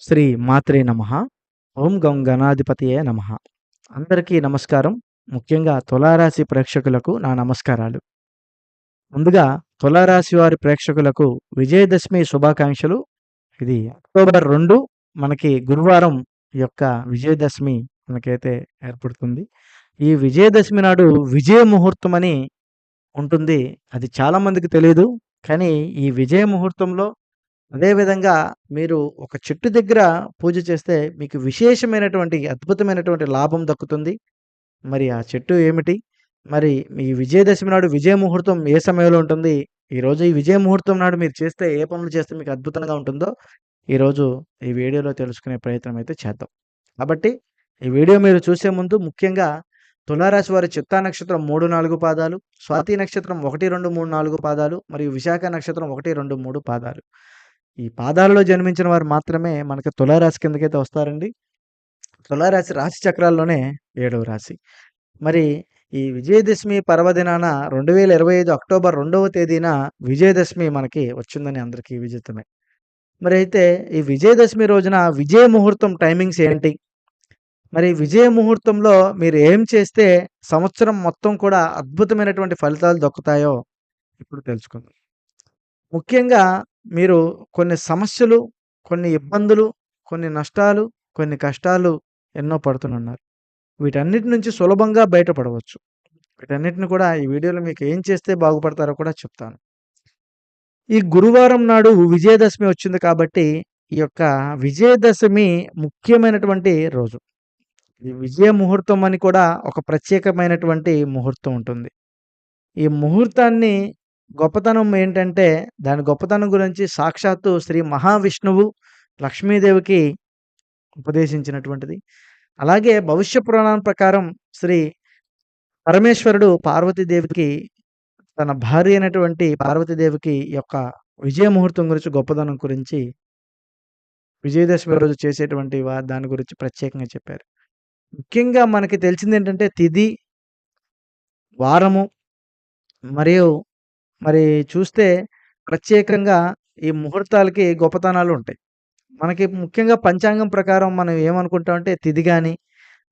శ్రీ మాత్రే నమ. ఓం గం గణాధిపతియే నమ. అందరికీ నమస్కారం. ముఖ్యంగా తులారాశి ప్రేక్షకులకు నా నమస్కారాలు. ముందుగా తులారాశి వారి ప్రేక్షకులకు విజయదశమి శుభాకాంక్షలు. ఇది అక్టోబర్ రెండు మనకి గురువారం యొక్క విజయదశమి మనకైతే ఏర్పడుతుంది. ఈ విజయదశమి నాడు విజయ ముహూర్తం అని ఉంటుంది. అది చాలా మందికి తెలియదు కానీ ఈ విజయ ముహూర్తంలో అదేవిధంగా మీరు ఒక చెట్టు దగ్గర పూజ చేస్తే మీకు విశేషమైనటువంటి అద్భుతమైనటువంటి లాభం దక్కుతుంది. మరి ఆ చెట్టు ఏమిటి? మరి మీ విజయదశమి నాడు విజయ ముహూర్తం ఏ సమయంలో ఉంటుంది? ఈరోజు ఈ విజయ ముహూర్తం నాడు మీరు చేస్తే ఏ పనులు చేస్తే మీకు అద్భుతంగా ఉంటుందో ఈరోజు ఈ వీడియోలో తెలుసుకునే ప్రయత్నం అయితే చేద్దాం. కాబట్టి ఈ వీడియో మీరు చూసే ముందు ముఖ్యంగా తులారాశి వారి చిత్తా నక్షత్రం మూడు నాలుగు పాదాలు స్వాతి నక్షత్రం ఒకటి రెండు మూడు నాలుగు పాదాలు మరియు విశాఖ నక్షత్రం ఒకటి రెండు మూడు పాదాలు. ఈ పాదాలలో జన్మించిన వారు మాత్రమే మనకి తులారాశి కిందకైతే వస్తారండి. తులారాశి రాశి చక్రాల్లోనే ఏడవ రాశి. మరి ఈ విజయదశమి పర్వదినాన రెండు వేల ఇరవై ఐదు అక్టోబర్ రెండవ తేదీన విజయదశమి మనకి వచ్చిందని అందరికీ విజితమే. మరి అయితే ఈ విజయదశమి రోజున విజయ ముహూర్తం టైమింగ్స్ ఏంటి? మరి విజయ ముహూర్తంలో మీరు ఏం చేస్తే సంవత్సరం మొత్తం కూడా అద్భుతమైనటువంటి ఫలితాలు దక్కుతాయో ఇప్పుడు తెలుసుకుందాం. ముఖ్యంగా మీరు కొన్ని సమస్యలు కొన్ని ఇబ్బందులు కొన్ని నష్టాలు కొన్ని కష్టాలు ఎన్నో పడుతున్నారు వీటన్నిటి నుంచి సులభంగా బయటపడవచ్చు. వీటన్నిటిని కూడా ఈ వీడియోలో మీకు ఏం చేస్తే బాగుపడతారో కూడా చెప్తాను. ఈ గురువారం నాడు విజయదశమి వచ్చింది కాబట్టి ఈ యొక్క విజయదశమి ముఖ్యమైనటువంటి రోజు. ఈ విజయ ముహూర్తం అని కూడా ఒక ప్రత్యేకమైనటువంటి ముహూర్తం ఉంటుంది. ఈ ముహూర్తాన్ని గొప్పతనం ఏంటంటే దాని గొప్పతనం గురించి సాక్షాత్తు శ్రీ మహావిష్ణువు లక్ష్మీదేవికి ఉపదేశించినటువంటిది. అలాగే భవిష్య పురాణం ప్రకారం శ్రీ పరమేశ్వరుడు పార్వతీదేవికి తన భార్య అయినటువంటి పార్వతీదేవికి యొక్క విజయ ముహూర్తం గురించి గొప్పదనం గురించి విజయదశమి రోజు చేసేటువంటి దాని గురించి ప్రత్యేకంగా చెప్పారు. ముఖ్యంగా మనకి తెలిసింది ఏంటంటే తిది వారము మరియు మరి చూస్తే ప్రత్యేకంగా ఈ ముహూర్తాలకి గొప్పతనాలు ఉంటాయి. మనకి ముఖ్యంగా పంచాంగం ప్రకారం మనం ఏమనుకుంటామంటే తిది కానీ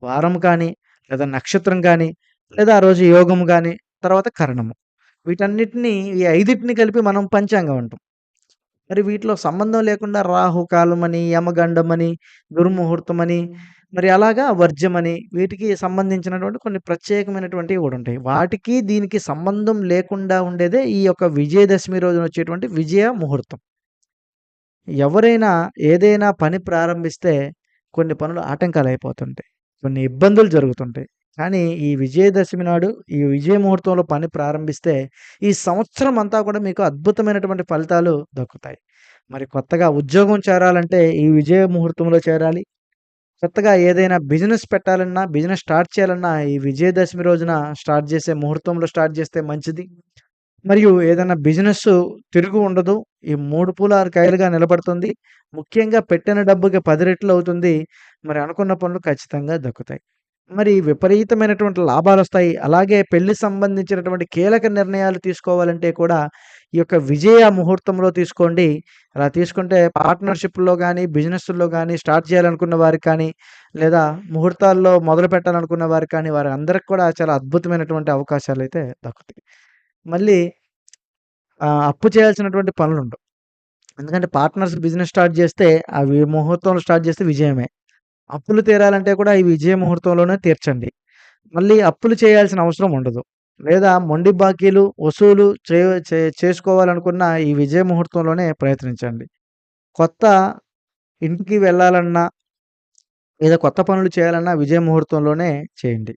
వారం కానీ లేదా నక్షత్రం కానీ లేదా ఆ రోజు యోగం కానీ తర్వాత కరణము. వీటన్నిటిని ఈ ఐదింటిని కలిపి మనం పంచాంగం అంటాం. మరి వీటిలో సంబంధం లేకుండా రాహుకాలమని అని యమగండం అని దుర్ముహూర్తం అని మరి అలాగా వర్జ్యమని వీటికి సంబంధించినటువంటి కొన్ని ప్రత్యేకమైనటువంటివి కూడా ఉంటాయి. వాటికి దీనికి సంబంధం లేకుండా ఉండేదే ఈ యొక్క విజయదశమి రోజున వచ్చేటువంటి విజయ ముహూర్తం. ఎవరైనా ఏదైనా పని ప్రారంభిస్తే కొన్ని పనులు ఆటంకాలు అయిపోతుంటాయి. కొన్ని ఇబ్బందులు జరుగుతుంటాయి. కానీ ఈ విజయదశమి నాడు ఈ విజయ ముహూర్తంలో పని ప్రారంభిస్తే ఈ సంవత్సరం అంతా కూడా మీకు అద్భుతమైనటువంటి ఫలితాలు దక్కుతాయి. మరి కొత్తగా ఉద్యోగం చేరాలంటే ఈ విజయ ముహూర్తంలో చేరాలి. కొత్తగా ఏదైనా బిజినెస్ పెట్టాలన్నా బిజినెస్ స్టార్ట్ చేయాలన్నా ఈ విజయదశమి రోజున స్టార్ట్ చేసే ముహూర్తంలో స్టార్ట్ చేస్తే మంచిది. మరియు ఏదైనా బిజినెస్ తిరుగు ఉండదు. ఈ మూడు పూల ఆరు కాయలుగా నిలబడుతుంది. ముఖ్యంగా పెట్టిన డబ్బుకి పది రెట్లు అవుతుంది. మరి అనుకున్న పనులు ఖచ్చితంగా దక్కుతాయి. మరి విపరీతమైనటువంటి లాభాలు వస్తాయి అలాగే పెళ్ళి సంబంధించినటువంటి కీలక నిర్ణయాలు తీసుకోవాలంటే కూడా ఈ యొక్క విజయ ముహూర్తంలో తీసుకోండి. అలా తీసుకుంటే పార్ట్నర్షిప్లో కానీ బిజినెస్లో కానీ స్టార్ట్ చేయాలనుకున్న వారికి కానీ లేదా ముహూర్తాల్లో మొదలు పెట్టాలనుకున్న వారికి కానీ వారి అందరికి కూడా చాలా అద్భుతమైనటువంటి అవకాశాలు అయితే దక్కుతాయి. మళ్ళీ అప్పు చేయాల్సినటువంటి పనులు ఉండవు. ఎందుకంటే పార్ట్నర్స్ బిజినెస్ స్టార్ట్ చేస్తే అవి ముహూర్తంలో స్టార్ట్ చేస్తే విజయమే. అప్పులు తీరాలంటే కూడా ఈ విజయ ముహూర్తంలోనే తీర్చండి. మళ్ళీ అప్పులు చేయాల్సిన అవసరం ఉండదు. లేదా మొండి బాకీలు వసూలు చే చేసుకోవాలనుకున్న ఈ విజయ ముహూర్తంలోనే ప్రయత్నించండి. కొత్త ఇంటికి వెళ్ళాలన్నా లేదా కొత్త పనులు చేయాలన్నా విజయ ముహూర్తంలోనే చేయండి.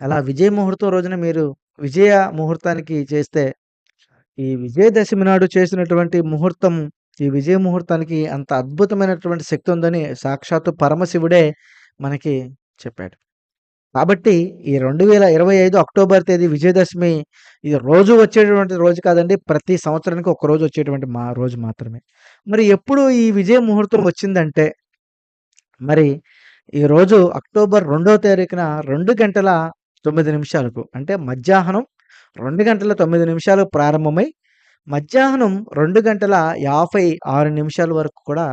అలా విజయ ముహూర్తం రోజున మీరు విజయ ముహూర్తానికి చేస్తే ఈ విజయదశమి నాడు చేసినటువంటి ముహూర్తం ఈ విజయ ముహూర్తానికి అంత అద్భుతమైనటువంటి శక్తి ఉందని సాక్షాత్తు పరమశివుడే మనకి చెప్పాడు. కాబట్టి ఈ రెండు వేల ఇరవై ఐదు అక్టోబర్ తేదీ విజయదశమి ఇది రోజు వచ్చేటువంటి రోజు కాదండి. ప్రతి సంవత్సరానికి ఒక రోజు వచ్చేటువంటి మా రోజు మాత్రమే. మరి ఎప్పుడు ఈ విజయ ముహూర్తం వచ్చిందంటే మరి ఈ రోజు అక్టోబర్ రెండవ తారీఖున రెండు గంటల తొమ్మిది నిమిషాలకు అంటే మధ్యాహ్నం రెండు గంటల తొమ్మిది నిమిషాలు ప్రారంభమై మధ్యాహ్నం రెండు గంటల యాభై ఆరు నిమిషాల వరకు కూడా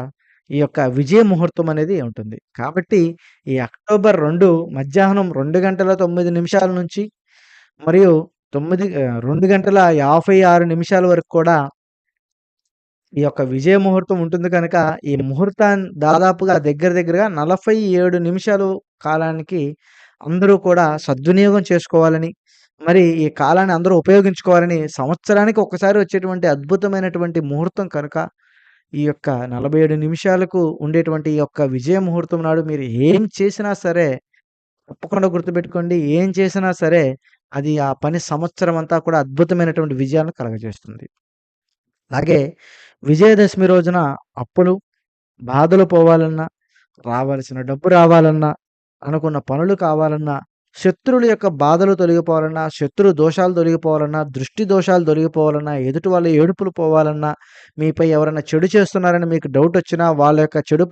ఈ యొక్క విజయ ముహూర్తం అనేది ఉంటుంది. కాబట్టి ఈ అక్టోబర్ రెండు మధ్యాహ్నం రెండు గంటల తొమ్మిది నిమిషాల నుంచి మరియు తొమ్మిది రెండు గంటల యాభై ఆరు నిమిషాల వరకు కూడా ఈ యొక్క విజయ ముహూర్తం ఉంటుంది కనుక, ఈ ముహూర్తాన్ని దాదాపుగా దగ్గర దగ్గరగా 47 నిమిషాలు కాలానికి అందరూ కూడా సద్వినియోగం చేసుకోవాలని, మరి ఈ కాలాన్ని అందరూ ఉపయోగించుకోవాలని సంవత్సరానికి ఒకసారి వచ్చేటువంటి అద్భుతమైనటువంటి ముహూర్తం కనుక, ఈ యొక్క 47 నిమిషాలకు ఉండేటువంటి ఈ యొక్క విజయ ముహూర్తం నాడు మీరు ఏం చేసినా సరే, తప్పకుండా గుర్తుపెట్టుకోండి. ఏం చేసినా సరే, అది ఆ పని సంవత్సరం అంతా కూడా అద్భుతమైనటువంటి విజయాలను కలుగజేస్తుంది. అలాగే విజయదశమి రోజున అప్పులు, బాధలు పోవాలన్నా, రావాల్సిన డబ్బు రావాలన్నా, అనుకున్న పనులు కావాలన్నా, శత్రువుల యొక్క బాధలు తొలగిపోవాలన్నా, శత్రు దోషాలు తొలగిపోవాలన్నా, దృష్టి దోషాలు తొలగిపోవాలన్నా, ఎదుటి వాళ్ళ ఏడుపులు పోవాలన్నా, మీపై ఎవరైనా చెడు చేస్తున్నారని మీకు డౌట్ వచ్చినా వాళ్ళ యొక్క చెడు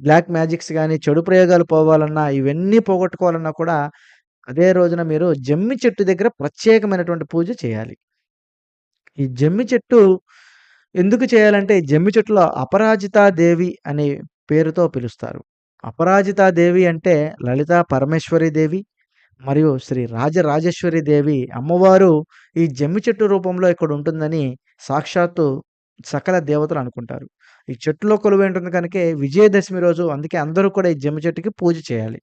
బ్లాక్ మ్యాజిక్స్ కానీ చెడు ప్రయోగాలు పోవాలన్నా, ఇవన్నీ పోగొట్టుకోవాలన్నా కూడా అదే రోజున మీరు జమ్మి చెట్టు దగ్గర ప్రత్యేకమైనటువంటి పూజ చేయాలి. ఈ జమ్మి చెట్టు ఎందుకు చేయాలంటే, జమ్మి చెట్టులో అపరాజితాదేవి అనే పేరుతో పిలుస్తారు. అపరాజితాదేవి అంటే లలితా పరమేశ్వరి దేవి మరియు శ్రీ రాజరాజేశ్వరి దేవి అమ్మవారు ఈ జమ్మి చెట్టు రూపంలో ఇక్కడ ఉంటుందని సాక్షాత్తు సకల దేవతలు అనుకుంటారు. ఈ చెట్టులో కొలువై ఉంటుంది కనుక విజయదశమి రోజు అందుకే అందరూ కూడా ఈ జమ్మి చెట్టుకి పూజ చేయాలి.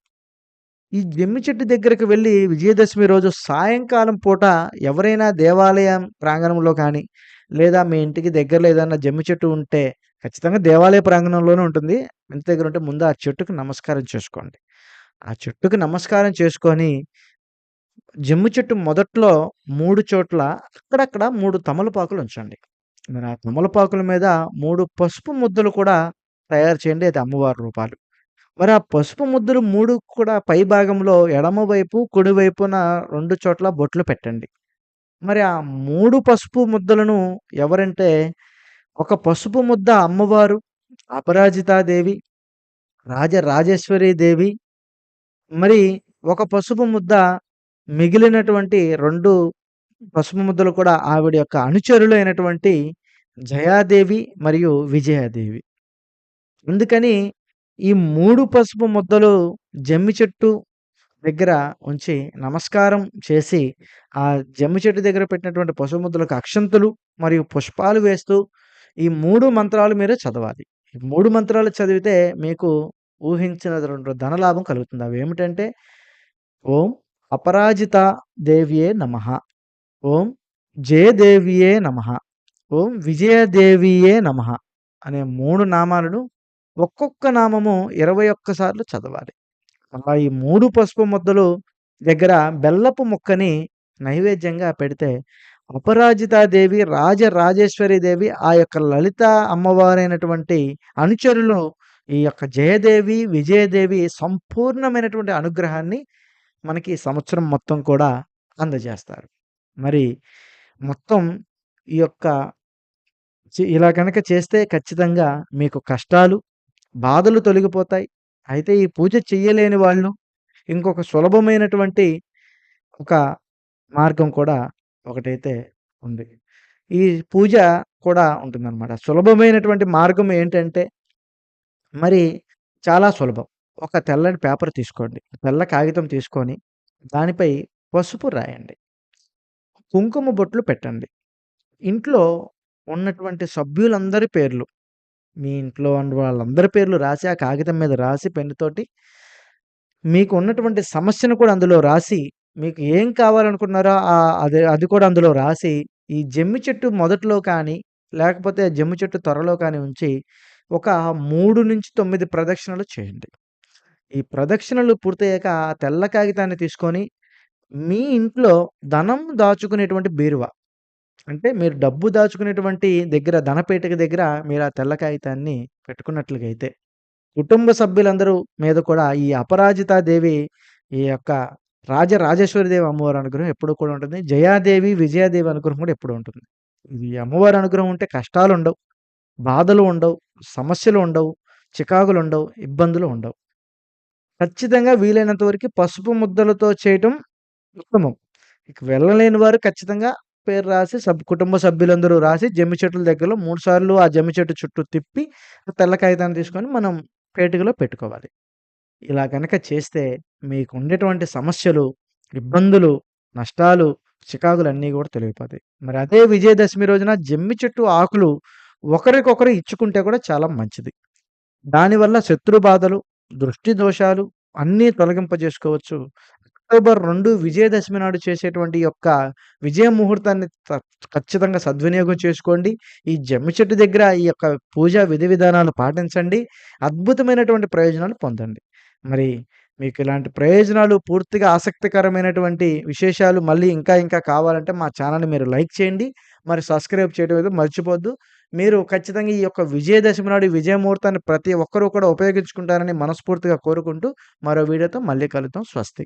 ఈ జమ్మి చెట్టు దగ్గరికి వెళ్ళి విజయదశమి రోజు సాయంకాలం పూట ఎవరైనా దేవాలయం ప్రాంగణంలో కానీ, లేదా మీ ఇంటికి దగ్గరలో ఏదైనా జమ్మి చెట్టు ఉంటే ఖచ్చితంగా దేవాలయ ప్రాంగణంలోనే ఉంటుంది. ఇంటి దగ్గర ఉంటే ముందు ఆ చెట్టుకు నమస్కారం చేసుకోండి. ఆ చెట్టుకి నమస్కారం చేసుకొని జమ్మి చెట్టు మొదట్లో మూడు చోట్ల అక్కడక్కడ మూడు తమలపాకులు ఉంచండి. మరి ఆ తమలపాకుల మీద మూడు పసుపు ముద్దలు కూడా తయారు చేయండి. అది అమ్మవారి రూపాలు. మరి ఆ పసుపు ముద్దలు మూడు కూడా పై భాగంలో ఎడమ వైపు, కుడి వైపున 2 చోట్ల బొట్లు పెట్టండి. మరి ఆ మూడు పసుపు ముద్దలను ఎవరంటే, ఒక పసుపు ముద్ద అమ్మవారు, అపరాజితాదేవి, రాజరాజేశ్వరి దేవి, మరి ఒక పసుపు ముద్ద మిగిలినటువంటి రెండు పసుపు ముద్దలు కూడా ఆవిడ యొక్క అనుచరులు అయినటువంటి జయాదేవి మరియు విజయాదేవి. అందుకని ఈ మూడు పసుపు ముద్దలు జమ్మి చెట్టు దగ్గర ఉంచి నమస్కారం చేసి, ఆ జమ్మి చెట్టు దగ్గర పెట్టినటువంటి పసుపు ముద్దలకు అక్షంతులు మరియు పుష్పాలు వేస్తూ ఈ మూడు మంత్రాలు మీరు చదవాలి. ఈ మూడు మంత్రాలు చదివితే మీకు ఊహించిన ధనలాభం కలుగుతుంది. అవేమిటంటే ఓం అపరాజిత దేవియే నమః. ఓం జయదేవియే నమః. ఓం విజయదేవియే నమః. అనే మూడు నామాలను ఒక్కొక్క నామము ఇరవై ఒక్కసార్లు చదవాలి. అలా ఈ మూడు పసుపు ముద్దలు దగ్గర బెల్లపు ముక్కని నైవేద్యంగా పెడితే అపరాజితాదేవి, రాజరాజేశ్వరి దేవి ఆ యొక్క లలిత అమ్మవారైనటువంటి అనుచరులు ఈ యొక్క జయదేవి, విజయదేవి సంపూర్ణమైనటువంటి అనుగ్రహాన్ని మనకి సంవత్సరం మొత్తం కూడా అందజేస్తారు. మరి మొత్తం ఈ యొక్క ఇలా కనుక చేస్తే ఖచ్చితంగా మీకు కష్టాలు, బాధలు తొలగిపోతాయి. అయితే ఈ పూజ చెయ్యలేని వాళ్ళు ఇంకొక సులభమైనటువంటి ఒక మార్గం కూడా ఒకటైతే ఉంది. ఈ పూజ కూడా ఉంటుందన్నమాట సులభమైనటువంటి మార్గం ఏంటంటే మరి చాలా సులభం. ఒక తెల్లని పేపర్ తీసుకోండి. తెల్ల కాగితం తీసుకొని దానిపై పసుపు రాయండి. కుంకుమ బొట్లు పెట్టండి. ఇంట్లో ఉన్నటువంటి సభ్యులందరి పేర్లు, మీ ఇంట్లో ఉన్న వాళ్ళందరి పేర్లు రాసి ఆ కాగితం మీద రాసి పెన్నుతోటి మీకు ఉన్నటువంటి సమస్యను కూడా అందులో రాసి, మీకు ఏం కావాలనుకున్నారో ఆహ్, అది అది కూడా అందులో రాసి, ఈ జమ్మి చెట్టు మొదట్లో కానీ, లేకపోతే జమ్మి చెట్టు త్వరలో కానీ ఉంచి ఒక 3-9 ప్రదక్షిణలు చేయండి. ఈ ప్రదక్షిణలు పూర్తయ్యాక ఆ తెల్ల కాగితాన్ని తీసుకొని మీ ఇంట్లో ధనం దాచుకునేటువంటి బీరువా అంటే మీరు డబ్బు దాచుకునేటువంటి దగ్గర ధనపేటిక దగ్గర మీరు ఆ తెల్ల కాగితాన్ని పెట్టుకున్నట్లుగైతే, కుటుంబ సభ్యులందరూ మీద కూడా ఈ అపరాజితాదేవి, ఈ యొక్క రాజరాజేశ్వరి దేవి అమ్మవారి అనుగ్రహం ఎప్పుడూ కూడా ఉంటుంది. జయాదేవి, విజయాదేవి అనుగ్రహం కూడా ఎప్పుడూ ఉంటుంది. ఈ అమ్మవారి అనుగ్రహం ఉంటే కష్టాలుండవు, బాధలు ఉండవు, సమస్యలు ఉండవు, చికాకులు ఉండవు ఇబ్బందులు ఉండవు. ఖచ్చితంగా వీలైనంత వరకు పసుపు ముద్దలతో చేయటం ఉత్తమం. ఇక వెళ్ళలేని వారు ఖచ్చితంగా పేరు రాసి సబ్ కుటుంబ సభ్యులందరూ రాసి జమ్మి చెట్ల దగ్గరలో మూడు సార్లు ఆ జమ్మి చెట్టు చుట్టూ తిప్పి తెల్ల కాగితాన్ని తీసుకొని మనం పేటికలో పెట్టుకోవాలి. ఇలా కనుక చేస్తే మీకు ఉండేటువంటి సమస్యలు, ఇబ్బందులు, నష్టాలు, చికాకులు అన్నీ కూడా తొలగిపోతాయి. మరి అదే విజయదశమి రోజున జమ్మి చెట్టు ఆకులు ఒకరికొకరు ఇచ్చుకుంటే కూడా చాలా మంచిది. దానివల్ల శత్రు బాధలు, దృష్టి దోషాలు అన్నీ తొలగింపజేసుకోవచ్చు. అక్టోబర్ రెండు విజయదశమి నాడు చేసేటువంటి యొక్క విజయ ముహూర్తాన్ని ఖచ్చితంగా సద్వినియోగం చేసుకోండి. ఈ జమ్మి చెట్టు దగ్గర ఈ యొక్క పూజా విధి విధానాలు పాటించండి. అద్భుతమైనటువంటి ప్రయోజనాలు పొందండి. మరి మీకు ఇలాంటి ప్రయోజనాలు పూర్తిగా ఆసక్తికరమైనటువంటి విశేషాలు మళ్ళీ ఇంకా ఇంకా కావాలంటే మా ఛానల్ మీరు లైక్ చేయండి. మరి సబ్స్క్రైబ్ చేయడం అయితే మర్చిపోద్దు. మీరు ఖచ్చితంగా ఈ యొక్క విజయదశమి నాడు విజయముహూర్తాన్ని విజయ ప్రతి ఒక్కరూ కూడా ఉపయోగించుకుంటారని మనస్ఫూర్తిగా కోరుకుంటూ మరో వీడియోతో మళ్ళీ కలుద్దాం. స్వస్తి.